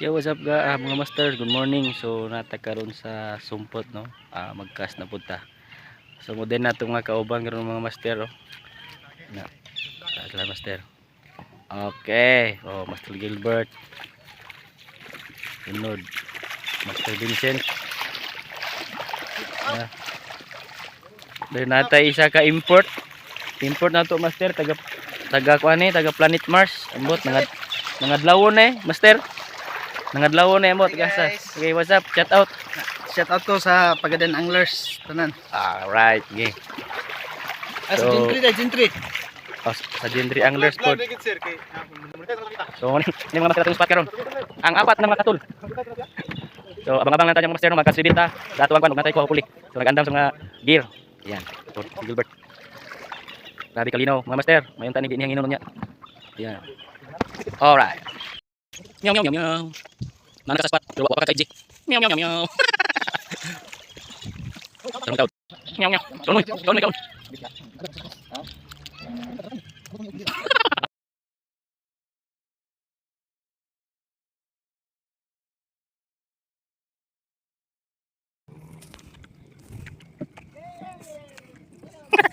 Yo, what's up ga, ah, mga master? Good morning. So nata karon sa sumpot no. Ah, magkas na punta. So mo din nato nga kauban karon mga master oh. Na. Sala master. Okay. Oh, Master Gilbert. Sunod. Master Vincent. Ah. Dahil nata isa ka import. Import na to master taga taga kuan ni taga Planet Mars. Ambot mga mga dlawon eh, master. Nangadlaw na mo tagasa. Okay, what's up? Shout out. Shout out ko sa Pagadan Anglers tanan. Alright, okay. Ah, sa So- Gentry dahil Gentry. Oh, sa Gendry Anglers pod. So, ni mga master spot karon. Ang apat na mga katul. So, abang-abang lang tayo mga master no magkasibit ta. Datuwang kwan natay ko puli. So, nagandam sa mga gear. Yan. So, si Gilbert. Grabe kalinaw, mga master. Mayon tani di niya ginunon niya. Yan. Alright. Meow meow meow meow. Nana ka sa spot, pero wa pa ka 5G. Meow meow meow meow. Tarong taon. Meow meow. Tuloy, tuloy, tuloy.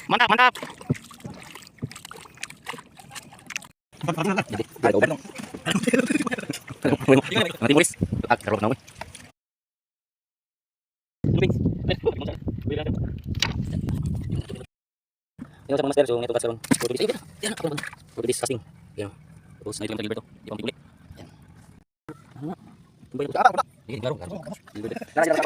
Mantap, mantap. Jadi, ada obat. Nanti mulis. Ak kalau kenapa? Yang sama master sung itu kasar. Kudu bisa ibet. Ya, aku bangun. Kudu bisa casting. Ya. Terus naik lagi Gilberto. Di pom kulit. Ya. Tumbuh apa? Ini garung, garung. Nah, jangan